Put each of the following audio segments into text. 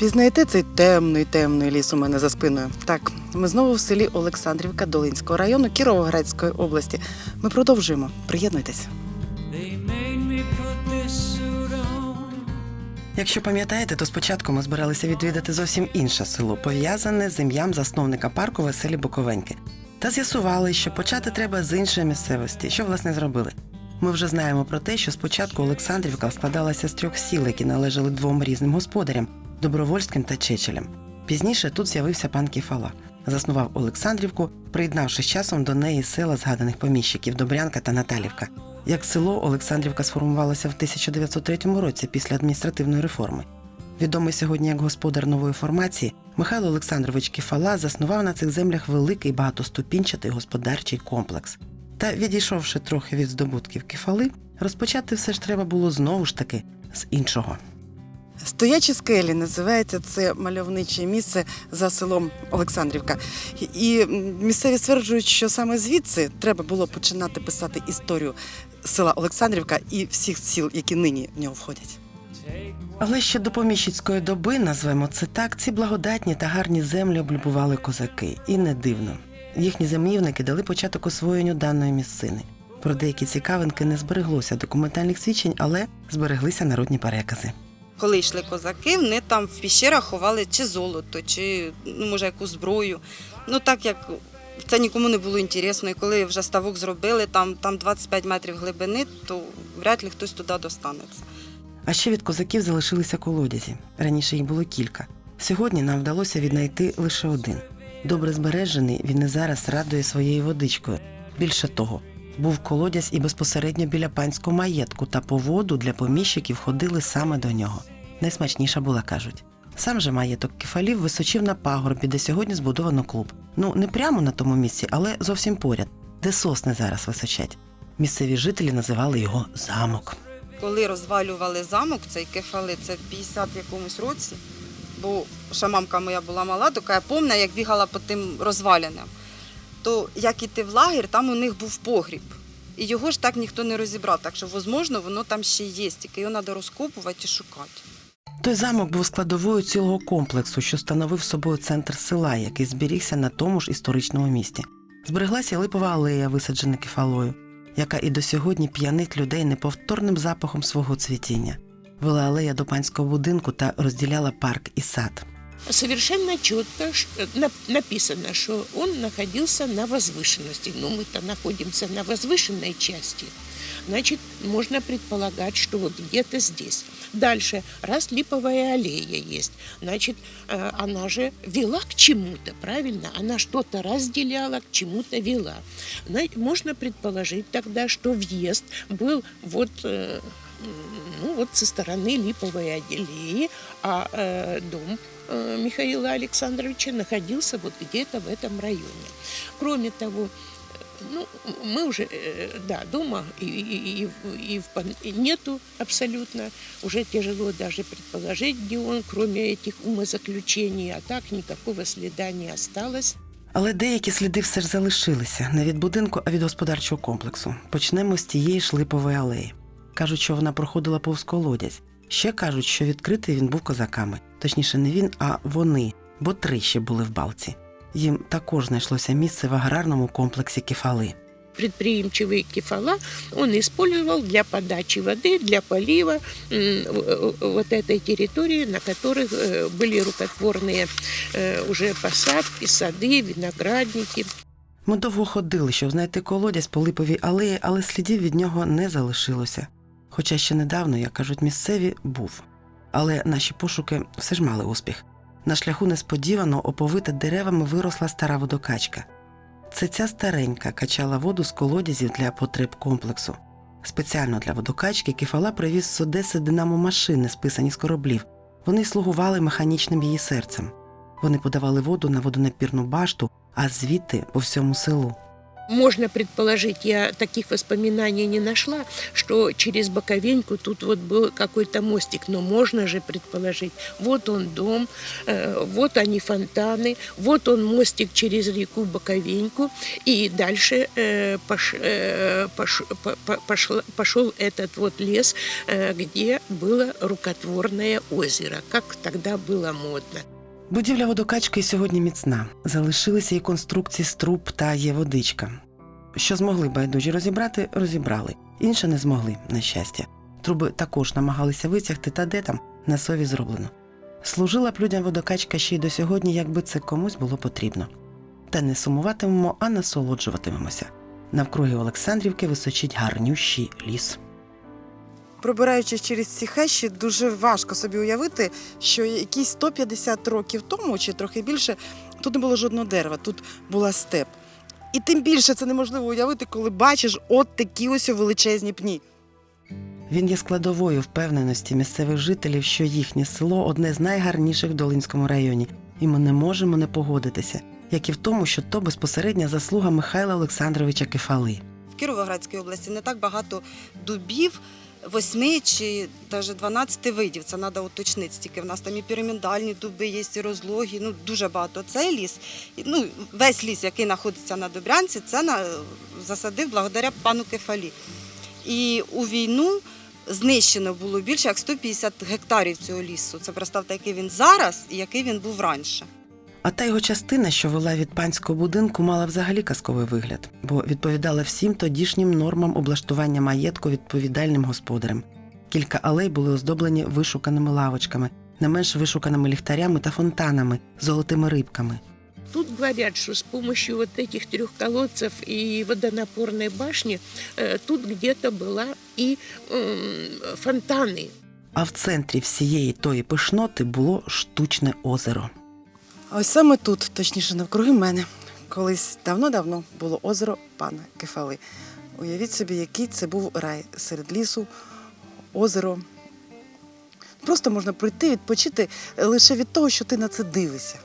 Пізнаєте цей темний темний ліс у мене за спиною? Так, ми знову в селі Олександрівка Долинського району Кіровоградської області. Ми продовжуємо. Приєднуйтесь. Якщо пам'ятаєте, то спочатку ми збиралися відвідати зовсім інше село, пов'язане з ім'ям засновника парку Веселі Буковеньки. Та з'ясували, що почати треба з іншої місцевості. Що власне зробили? Ми вже знаємо про те, що спочатку Олександрівка складалася з трьох сіл, які належали двом різним господарям Добровольським та Чечелям. Пізніше тут з'явився пан Кіфала. Заснував Олександрівку, приєднавши з часом до неї села згаданих поміщиків Добрянка та Наталівка. Як село Олександрівка сформувалася в 1903 році після адміністративної реформи. Відомий сьогодні як господар нової формації, Михайло Олександрович Кефала заснував на цих землях великий багатоступінчатий господарчий комплекс. Та відійшовши трохи від здобутків кефали, розпочати все ж треба було знову ж таки з іншого. Стоячі скелі називається це мальовниче місце за селом Олександрівка. І місцеві стверджують, що саме звідси треба було починати писати історію села Олександрівка і всіх сіл, які нині в нього входять. Але ще до поміщицької доби, назвемо це так, ці благодатні та гарні землі облюбували козаки. І не дивно. Їхні землівники дали початок освоєнню даної місцини. Про деякі цікавинки не збереглося документальних свідчень, але збереглися народні перекази. Коли йшли козаки, вони там в піщерах ховали чи золото, чи ну, може якусь зброю. Ну так як це нікому не було інтересно, і коли вже ставок зробили, там, там 25 метрів глибини, то вряд ли хтось туди достанеться. А ще від козаків залишилися колодязі. Раніше їх було кілька. Сьогодні нам вдалося віднайти лише один. Добре збережений, він і зараз радує своєю водичкою. Більше того, був колодязь і безпосередньо біля панського маєтку, та по воду для поміщиків ходили саме до нього. Найсмачніша була, кажуть. Сам же маєток кефалів височив на пагорбі, де сьогодні збудовано клуб. Ну, не прямо на тому місці, але зовсім поряд, де сосни зараз височать. Місцеві жителі називали його замок. Коли розвалювали замок, цей кефали, це в 50 якомусь році, бо ще мамка моя була мала, така я пам'ятаю, як бігала по тим розвалянам. То як іти в лагер, там у них був погріб. І його ж так ніхто не розібрав. Так що, можливо, воно там ще є, тільки його треба розкопувати і шукати. Той замок був складовою цілого комплексу, що становив собою центр села, який зберігся на тому ж історичному місці. Збереглася липова алея, висаджена кефалою, яка і до сьогодні п'янить людей неповторним запахом свого цвітіння. Вела алея до панського будинку та розділяла парк і сад. Совершенно четко на- написано, что он находился на возвышенности. Ну, мы-то находимся на возвышенной части. Значит, можно предполагать, что вот где-то здесь. Дальше, раз липовая аллея есть, значит, э, она же вела к чему-то, правильно? Она что-то разделяла, к чему-то вела. Можно предположить тогда, что въезд был вот э, ну вот со стороны Липовой аллеи, а э, дом э, Михаила Александровича находился вот где-то в этом районе. Кроме того, э, ну, мы уже, э, да, дома и, и- и в- и в пан- и нету абсолютно. Уже тяжело даже предположить, где он, кроме этих умозаключений, а так никакого следа не осталось. Але деякі сліди все ж залишилися не від будинку, а від господарчого комплексу. Почнемо з тієї ж липової алеї. Кажуть, що вона проходила повз колодязь. Ще кажуть, що відкритий він був козаками. Точніше, не він, а вони, бо три ще були в балці. Їм також знайшлося місце в аграрному комплексі кефали. предприимчивый кефала он использовал для подачи воды, для полива м, в- в- вот этой территории, на которых э, были рукотворные э, уже посадки, сады, виноградники. Ми довго ходили, щоб знайти колодязь по липовій алеї, але слідів від нього не залишилося. Хоча ще недавно, як кажуть місцеві, був. Але наші пошуки все ж мали успіх. На шляху несподівано оповита деревами виросла стара водокачка. Це ця старенька качала воду з колодязів для потреб комплексу. Спеціально для водокачки Кефала привіз з Одеси динамо-машини, списані з кораблів. Вони слугували механічним її серцем. Вони подавали воду на водонапірну башту, а звідти по всьому селу. Можно предположить, я таких воспоминаний не нашла, что через Боковеньку тут вот был какой-то мостик, но можно же предположить, вот он дом, э, вот они фонтаны, вот он мостик через реку Боковеньку, и дальше э, пош- э, пошел этот вот лес, где было рукотворное озеро, как тогда было модно. Будівля водокачки сьогодні міцна. Залишилися і конструкції з труб та є водичка. Що змогли байдужі розібрати, розібрали. Інше не змогли, на щастя. Труби також намагалися витягти, та де там на сові зроблено. Служила б людям водокачка ще й до сьогодні, якби це комусь було потрібно. Та не сумуватимемо, а насолоджуватимемося. Навкруги Олександрівки височить гарнющий ліс. Пробираючись через ці хещі, дуже важко собі уявити, що якісь 150 років тому, чи трохи більше, тут не було жодного дерева, тут була степ. І тим більше це неможливо уявити, коли бачиш от такі ось величезні пні. Він є складовою впевненості місцевих жителів, що їхнє село одне з найгарніших в Долинському районі, і ми не можемо не погодитися, як і в тому, що то безпосередня заслуга Михайла Олександровича Кефали. В Кіровоградській області не так багато дубів, восьми чи навіть 12 видів. Це треба уточнити. Тільки в нас там і пірамідальні дуби є, і розлогі. Ну дуже багато. Цей ліс, ну весь ліс, який знаходиться на Добрянці, це на засадив благодаря пану Кефалі. І у війну знищено було більше як 150 гектарів цього лісу. Це представте, який він зараз і який він був раніше. А та його частина, що вела від панського будинку, мала взагалі казковий вигляд, бо відповідала всім тодішнім нормам облаштування маєтку відповідальним господарем. Кілька алей були оздоблені вишуканими лавочками, не менш вишуканими ліхтарями та фонтанами, золотими рибками. Тут говорят, что с помощью вот этих трех колодцев и водонапорной башни э, тут где-то была и м, фонтаны. А в центрі всієї тої пишноти було штучне озеро. Ось саме тут, точніше, навкруги мене, колись давно-давно було озеро пана Кефали. Уявіть собі, який це був рай серед лісу, озеро. Просто можна пройти, відпочити лише від того, що ти на це дивишся.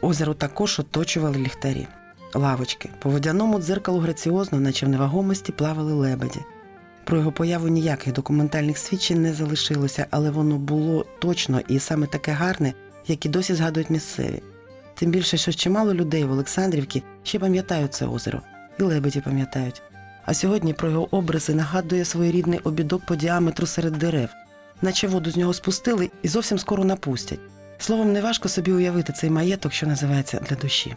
Озеро також оточували ліхтарі, лавочки. По водяному дзеркалу граціозно, наче в невагомості, плавали лебеді. Про його появу ніяких документальних свідчень не залишилося, але воно було точно і саме таке гарне, як і досі згадують місцеві. Тим більше, що чимало людей в Олександрівці ще пам'ятають це озеро, і лебеді пам'ятають. А сьогодні про його образи нагадує своєрідний обідок по діаметру серед дерев, наче воду з нього спустили і зовсім скоро напустять. Словом, неважко собі уявити цей маєток, що називається для душі.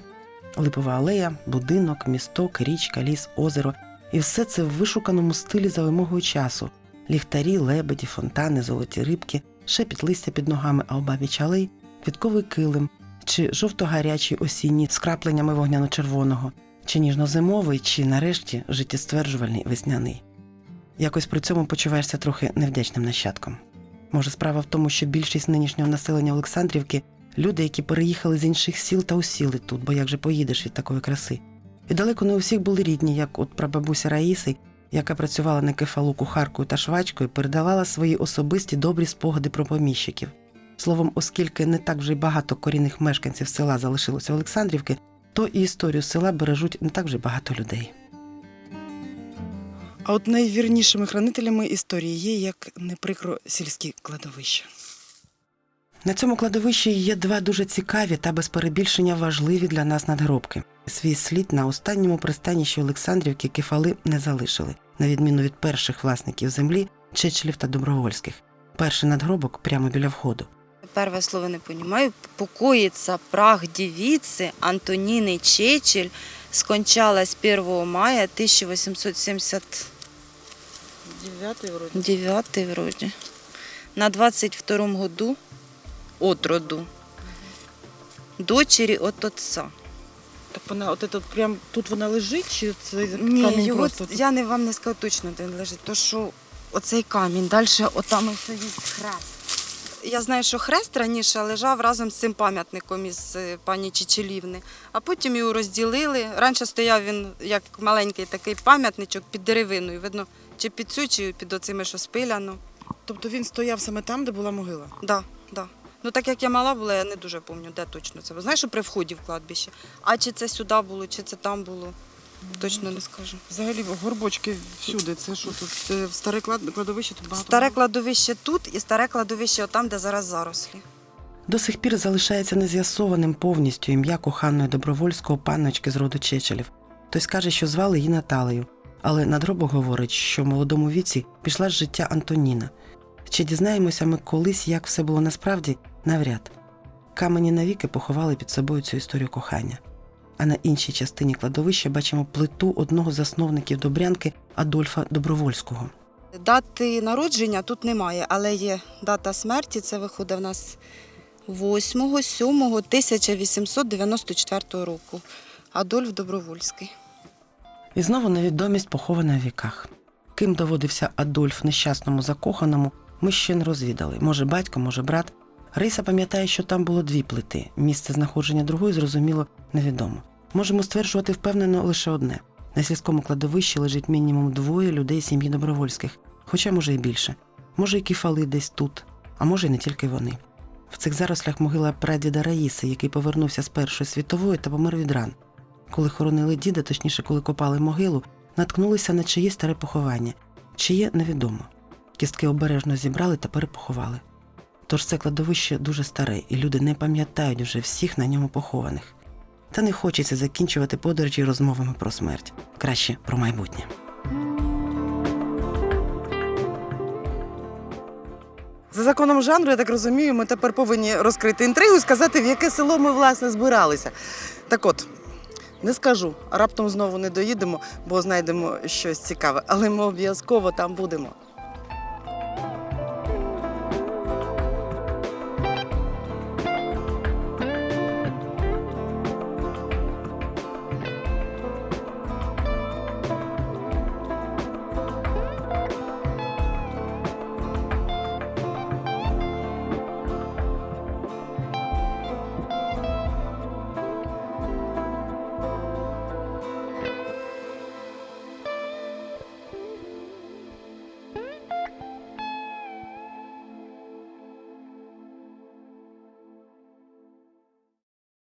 Липова алея, будинок, місток, річка, ліс, озеро. І все це в вишуканому стилі за вимогою часу: ліхтарі, лебеді, фонтани, золоті рибки, шепіт листя під ногами, а обабіч алей, квітковий килим, чи жовто-гарячий осінній з крапленнями вогняно-червоного, чи ніжно-зимовий, чи нарешті життєстверджувальний весняний. Якось при цьому почуваєшся трохи невдячним нащадком. Може, справа в тому, що більшість нинішнього населення Олександрівки люди, які переїхали з інших сіл та осіли тут, бо як же поїдеш від такої краси. І далеко не у всіх були рідні, як от прабабуся Раїси, яка працювала на кефалу кухаркою та швачкою, передавала свої особисті добрі спогади про поміщиків. Словом, оскільки не так вже й багато корінних мешканців села залишилося в Олександрівки, то і історію села бережуть не так вже й багато людей. А от найвірнішими хранителями історії є, як не прикро, сільські кладовища. На цьому кладовищі є два дуже цікаві та без перебільшення важливі для нас надгробки. Свій слід на останньому пристаніші Олександрівки кефали не залишили, на відміну від перших власників землі Чечелів та Добровольських. Перший надгробок прямо біля входу. Первое слово не понимаю. Покоится прах девицы Антонины Чечель. Скончалась 1 мая 1879 Дев'ятий вроді. вроде. На 22 году от роду. Дочері от отца. Так вона, от это, прям тут вона лежить, чи це Ні, камінь його, просто? я не вам не скажу точно, де він лежить. То що оцей камінь, далі отам ось є хрест. Я знаю, що хрест раніше лежав разом з цим пам'ятником із е, пані Чечелівни, а потім його розділили. Раніше стояв він як маленький такий пам'ятничок під деревиною. Видно, Чи під цю, чи під оцими, що спиляно. Тобто він стояв саме там, де була могила. Да, да. Ну так як я мала була, я не дуже пам'ятаю, де точно це. було. Знаєш, що при вході в кладбище. А чи це сюди було, чи це там було, точно не скажу. Взагалі горбочки всюди. Це що тут? Це старе клад- кладовище тут багато. Старе кладовище тут і старе кладовище там, де зараз зарослі. До сих пір залишається нез'ясованим повністю ім'я коханої добровольського панночки з роду Чечелів. Хтось каже, що звали її Наталею, але надробок говорить, що в молодому віці пішла з життя Антоніна. Чи дізнаємося ми колись, як все було насправді, навряд. Камені навіки поховали під собою цю історію кохання. А на іншій частині кладовища бачимо плиту одного з засновників Добрянки Адольфа Добровольського. Дати народження тут немає, але є дата смерті. Це виходить в нас 8 7 1894 року. Адольф Добровольський. І знову невідомість похована в віках. Ким доводився Адольф нещасному закоханому, ми ще не розвідали. Може, батько, може, брат. Риса пам'ятає, що там було дві плити. Місце знаходження другої, зрозуміло, невідомо. Можемо стверджувати впевнено лише одне: на сільському кладовищі лежить мінімум двоє людей сім'ї добровольських, хоча може і більше. Може, і кефали десь тут, а може, і не тільки вони. В цих зарослях могила прадіда Раїси, який повернувся з Першої світової та помер від ран. Коли хоронили діда, точніше, коли копали могилу, наткнулися на чиє старе поховання, чиє невідомо. Кістки обережно зібрали та перепоховали. Тож це кладовище дуже старе, і люди не пам'ятають вже всіх на ньому похованих. Та не хочеться закінчувати подорожі розмовами про смерть, краще про майбутнє. За законом жанру, я так розумію, ми тепер повинні розкрити інтригу і сказати, в яке село ми власне збиралися. Так от, не скажу, раптом знову не доїдемо, бо знайдемо щось цікаве, але ми обов'язково там будемо.